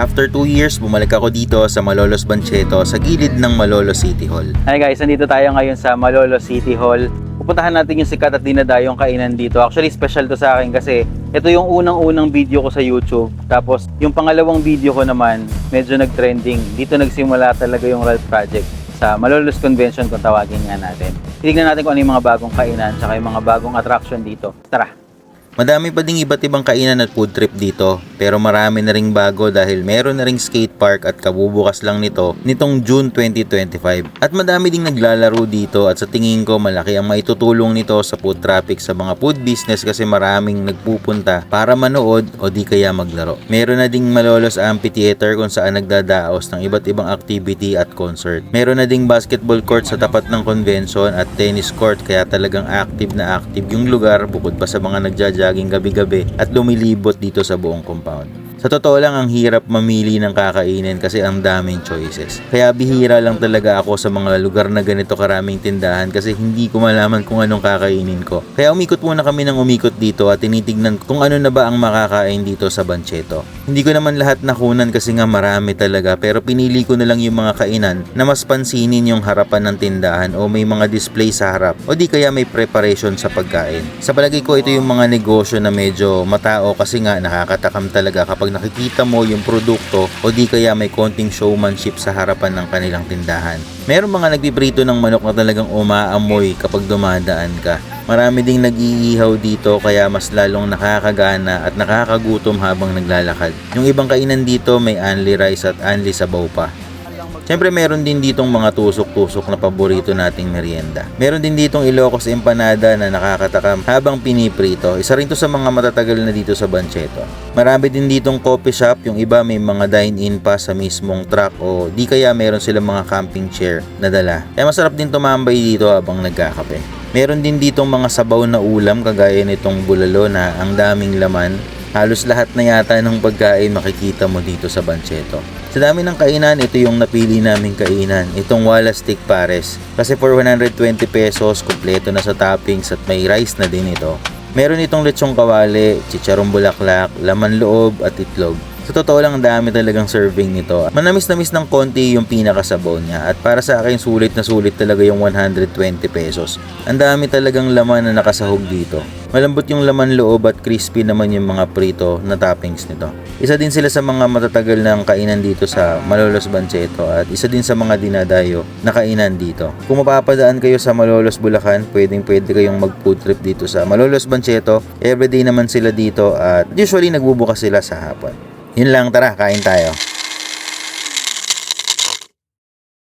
After 2 years, bumalik ako dito sa Malolos Bancheto sa gilid ng Malolos City Hall. Hi guys, nandito tayo ngayon sa Malolo City Hall. Pupuntahan natin yung sikat at dinadayong kainan dito. Actually, special to sa akin kasi ito yung unang-unang video ko sa YouTube. Tapos, yung pangalawang video ko naman, medyo nag-trending. Dito nagsimula talaga yung Ralph Project sa Malolos Convention kung tawagin nga natin. Tignan natin kung ano yung mga bagong kainan tsaka yung mga bagong attraction dito. Tara! Madami pa ding iba't ibang kainan at food trip dito, pero marami na ring bago dahil meron na ring skate park at kabubukas lang nito nitong June 2025. At madami ding naglalaro dito at sa tingin ko malaki ang maitutulong nito sa food traffic sa mga food business kasi maraming nagpupunta para manood o di kaya maglaro. Meron na ding Malolos Amphitheater kung saan nagdadaos ng iba't ibang activity at concert. Meron na ding basketball court sa tapat ng convention at tennis court kaya talagang active na active yung lugar bukod pa sa mga nagja-jogging gabi-gabi at lumilibot dito sa buong compound. Sa totoo lang, ang hirap mamili ng kakainin kasi ang daming choices. Kaya bihira lang talaga ako sa mga lugar na ganito karaming tindahan kasi hindi ko malaman kung anong kakainin ko. Kaya umikot muna kami ng umikot dito at tinitignan kung ano na ba ang makakain dito sa Bancheto. Hindi ko naman lahat nakunan kasi nga marami talaga pero pinili ko na lang yung mga kainan na mas pansinin yung harapan ng tindahan o may mga display sa harap o di kaya may preparation sa pagkain. Sa palagay ko ito yung mga negosyo na medyo matao kasi nga nakakatakam talaga kapag nakikita mo yung produkto o di kaya may konting showmanship sa harapan ng kanilang tindahan. Meron mga nagpiprito ng manok na talagang umaamoy kapag dumadaan ka. Marami ding nag-iihaw dito kaya mas lalong nakakagana at nakakagutom habang naglalakad. Yung ibang kainan dito may only rice at only sabaw pa. Siyempre meron din ditong mga tusok-tusok na paborito nating merienda. Meron din ditong Ilocos empanada na nakakatakam habang piniprito. Isa rin to sa mga matatagal na dito sa Bancheto. Marami din ditong coffee shop, yung iba may mga dine-in pa sa mismong truck o di kaya meron silang mga camping chair na dala. Kaya masarap din tumambay dito habang nagkakape. Meron din ditong mga sabaw na ulam kagaya nitong bulalo na ang daming laman Halos lahat na yata ng pagkain makikita mo dito sa Bancheto. Sa dami ng kainan, ito yung napili naming kainan. Itong Wala Stick Pares. Kasi for 120 pesos, kumpleto na sa toppings at may rice na din ito. Meron itong lechong kawali, chicharong bulaklak, laman loob at itlog. Sa totoo lang, ang dami talagang serving nito. Manamis-namis ng konti yung pinakasabaw niya. At para sa akin, sulit na sulit talaga yung 120 pesos. Ang dami talagang laman na nakasahog dito. Malambot yung laman loob at crispy naman yung mga prito na toppings nito. Isa din sila sa mga matatagal ng kainan dito sa Malolos Bancheto at isa din sa mga dinadayo na kainan dito. Kung mapapadaan kayo sa Malolos Bulacan, pwedeng pwede kayong mag food trip dito sa Malolos Bancheto. Everyday naman sila dito at usually nagbubukas sila sa hapon. Yun lang, tara, kain tayo.